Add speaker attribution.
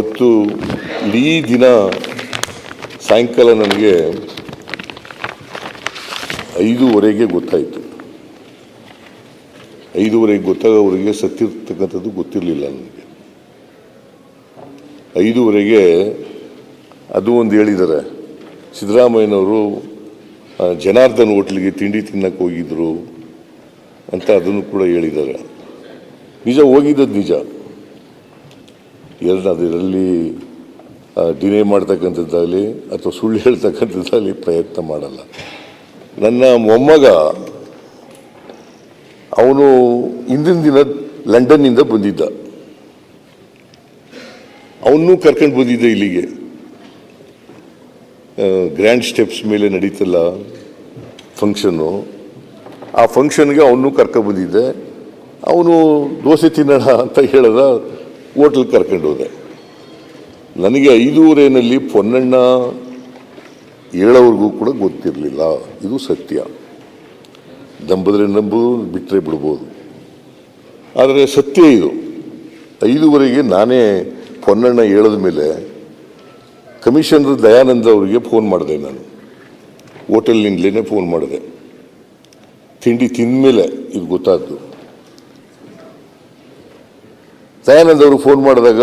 Speaker 1: ಅವತ್ತು ಇಡೀ ದಿನ ಸಾಯಂಕಾಲ ನನಗೆ ಐದೂವರೆಗೆ ಗೊತ್ತಾಯಿತು. ಐದೂವರೆಗೆ ಗೊತ್ತಾಗೋವರೆಗೆ ಸತ್ತಿರ್ತಕ್ಕಂಥದ್ದು ಗೊತ್ತಿರಲಿಲ್ಲ ನನಗೆ ಐದೂವರೆಗೆ ಅದು ಒಂದು ಹೇಳಿದ್ದಾರೆ ಸಿದ್ದರಾಮಯ್ಯನವರು ಜನಾರ್ದನ್ ಹೋಟ್ಲಿಗೆ ತಿಂಡಿ ತಿನ್ನಕ್ಕೆ ಹೋಗಿದ್ರು ಅಂತ ಅದನ್ನು ಕೂಡ ಹೇಳಿದ್ದಾರೆ ನಿಜ ಹೋಗಿದ್ದದ್ದು ನಿಜ. ಅದರಲ್ಲಿ ಡಿನೇ ಮಾಡ್ತಕ್ಕಂಥದ್ದಾಗಲಿ ಅಥವಾ ಸುಳ್ಳು ಹೇಳ್ತಕ್ಕಂಥದ್ದಾಗಲಿ ಪ್ರಯತ್ನ ಮಾಡಲ್ಲ. ನನ್ನ ಮೊಮ್ಮಗ, ಅವನು ಹಿಂದಿನ ದಿನ ಲಂಡನ್ನಿಂದ ಬಂದಿದ್ದ. ಅವನು ಕರ್ಕೊಂಡು ಬಂದಿದ್ದೆ ಇಲ್ಲಿಗೆ. ಗ್ರ್ಯಾಂಡ್ ಸ್ಟೆಪ್ಸ್ ಮೇಲೆ ನಡೀತಲ್ಲ ಫಂಕ್ಷನ್ನು ಆ ಫಂಕ್ಷನ್ಗೆ ಅವನು ಕರ್ಕೊಂಡು ಬಂದಿದ್ದೆ. ಅವನು, ದೋಸೆ ತಿನ್ನೋಣ ಅಂತ ಹೇಳ್ದ ಹೋಟ್ಲ್ ಕರ್ಕೊಂಡು ಹೋದೆ. ನನಗೆ ಐದೂವರೆನಲ್ಲಿ ಪೊನ್ನಣ್ಣ ಹೇಳೋವ್ರಿಗೂ ಕೂಡ ಗೊತ್ತಿರಲಿಲ್ಲ. ಇದು ಸತ್ಯ. ನಂಬಿದ್ರೆ ನಂಬೋದು ಬಿಟ್ಟರೆ ಬಿಡ್ಬೋದು. ಆದರೆ ಸತ್ಯ ಇದು. ಐದುವರೆಗೆ ನಾನೇ ಪೊನ್ನಣ್ಣ ಹೇಳಿದ ಮೇಲೆ ಕಮಿಷನರ್ ದಯಾನಂದ ಅವರಿಗೆ ಫೋನ್ ಮಾಡಿದೆ ನಾನು. ಹೋಟೆಲ್ನಿಂದಲೇ ಫೋನ್ ಮಾಡಿದೆ. ತಿಂಡಿ ತಿಂದ ಮೇಲೆ ಇದು ಗೊತ್ತಾದ್ದು. ದಯಾನಂದ ಅವರು ಫೋನ್ ಮಾಡಿದಾಗ